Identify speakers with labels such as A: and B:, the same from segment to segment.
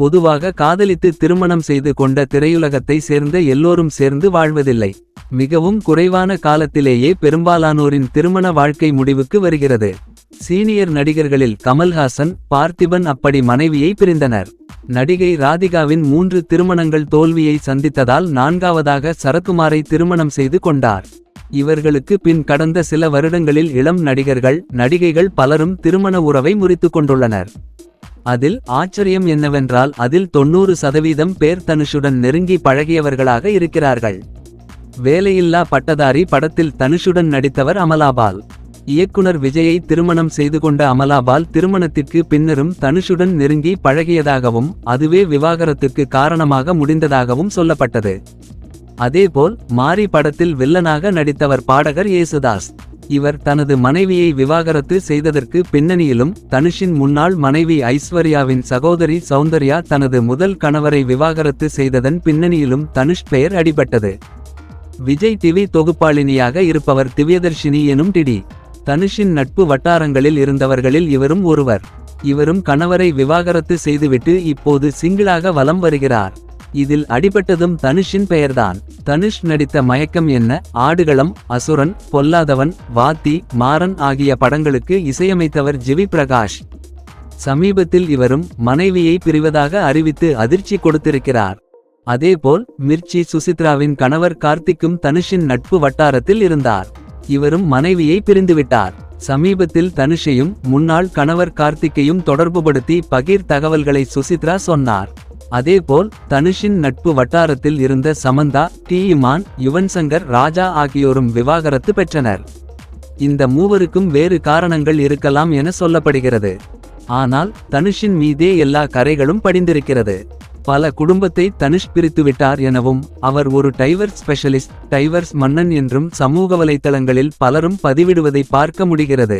A: பொதுவாக காதலித்து திருமணம் செய்து கொண்ட திரையுலகத்தை சேர்ந்த எல்லோரும் சேர்ந்து வாழ்வதில்லை. மிகவும் குறைவான காலத்திலேயே பெரும்பாலானோரின் திருமண வாழ்க்கை முடிவுக்கு வருகிறது. சீனியர் நடிகர்களில் கமல்ஹாசன் பார்த்திபன் அப்படி மனைவியை பிரிந்தனர். நடிகை ராதிகாவின் மூன்று திருமணங்கள் தோல்வியை சந்தித்ததால் நான்காவதாக சரத்குமாரை திருமணம் செய்து கொண்டார். இவர்களுக்கு பின் கடந்த சில வருடங்களில் இளம் நடிகர்கள் நடிகைகள் பலரும் திருமண உறவை முறித்துக் கொண்டுள்ளனர். அதில் ஆச்சரியம் என்னவென்றால் அதில் தொண்ணூறு சதவீதம் பேர் தனுஷுடன் நெருங்கி பழகியவர்களாக இருக்கிறார்கள். வேலையில்லா பட்டதாரி படத்தில் தனுஷுடன் நடித்தவர் அமலாபால். இயக்குனர் விஜயை திருமணம் செய்து கொண்ட அமலாபால் திருமணத்திற்கு பின்னரும் தனுஷுடன் நெருங்கி பழகியதாகவும் அதுவே விவாகரத்துக்கு காரணமாக முடிந்ததாகவும் சொல்லப்பட்டது. அதேபோல் மாரி படத்தில் வில்லனாக நடித்தவர் பாடகர் ஏசுதாஸ். இவர் தனது மனைவியை விவாகரத்து செய்ததற்கு பின்னணியிலும் தனுஷின் முன்னாள் மனைவி ஐஸ்வர்யாவின் சகோதரி சௌந்தர்யா தனது முதல் கணவரை விவாகரத்து செய்ததன் பின்னணியிலும் தனுஷ் பெயர் அடிபட்டது. விஜய் டிவி தொகுப்பாளினியாக இருப்பவர் திவ்யதர்ஷினி எனும் டிடி தனுஷின் நட்பு வட்டாரங்களில் இருந்தவர்களில் இவரும் ஒருவர். இவரும் கணவரை விவாகரத்து செய்துவிட்டு இப்போது சிங்கிளாக வலம் வருகிறார். இதில் அடிபட்டதும் தனுஷின் பெயர்தான். தனுஷ் நடித்த மயக்கம் என்ன? ஆடுகளம் அசுரன் பொல்லாதவன் வாத்தி மாறன் ஆகிய படங்களுக்கு இசையமைத்தவர் ஜிவி பிரகாஷ். சமீபத்தில் இவரும் மனைவியை பிரிவதாக அறிவித்து அதிர்ச்சி கொடுத்திருக்கிறார். அதேபோல் மிர்ச்சி சுசித்ராவின் கணவர் கார்த்திக்கும் தனுஷின் நட்பு வட்டாரத்தில் இருந்தார். இவரும் மனைவியை பிரிந்துவிட்டார். சமீபத்தில் தனுஷையும் முன்னாள் கணவர் கார்த்திக்கையும் தொடர்புபடுத்தி பகீர் தகவல்களை சுசித்ரா சொன்னார். அதேபோல் தனுஷின் நட்பு வட்டாரத்தில் இருந்த சமந்தா டி. இமான் யுவன் சங்கர் ராஜா ஆகியோரும் விவாகரத்து பெற்றனர். இந்த மூவருக்கும் வேறு காரணங்கள் இருக்கலாம் என சொல்லப்படுகிறது. ஆனால் தனுஷின் மீதே எல்லா கரைகளும் படிந்திருக்கிறது. பல குடும்பத்தை தனுஷ் பிரித்துவிட்டார் எனவும் அவர் ஒரு டைவர்ஸ் ஸ்பெஷலிஸ்ட் டைவர்ஸ் மன்னன் என்றும் சமூக வலைத்தளங்களில் பலரும் பதிவிடுவதை பார்க்க முடிகிறது.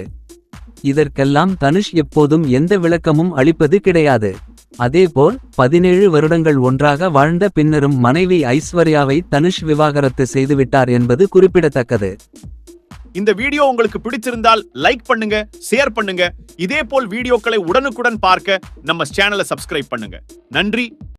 A: இதற்கெல்லாம் தனுஷ் எப்போதும் எந்த விளக்கமும் அளிப்பது கிடையாது. அதேபோல் பதினேழு வருடங்கள் ஒன்றாக வாழ்ந்த பின்னரும் மனைவி ஐஸ்வர்யாவை தனுஷ் விவாகரத்து செய்துவிட்டார் என்பது குறிப்பிடத்தக்கது.
B: இந்த வீடியோ உங்களுக்கு பிடிச்சிருந்தால் லைக் பண்ணுங்க ஷேர் பண்ணுங்க. இதே போல் வீடியோக்களை உடனுக்குடன் பார்க்க நம்ம சேனலை சப்ஸ்கிரைப் பண்ணுங்க. நன்றி.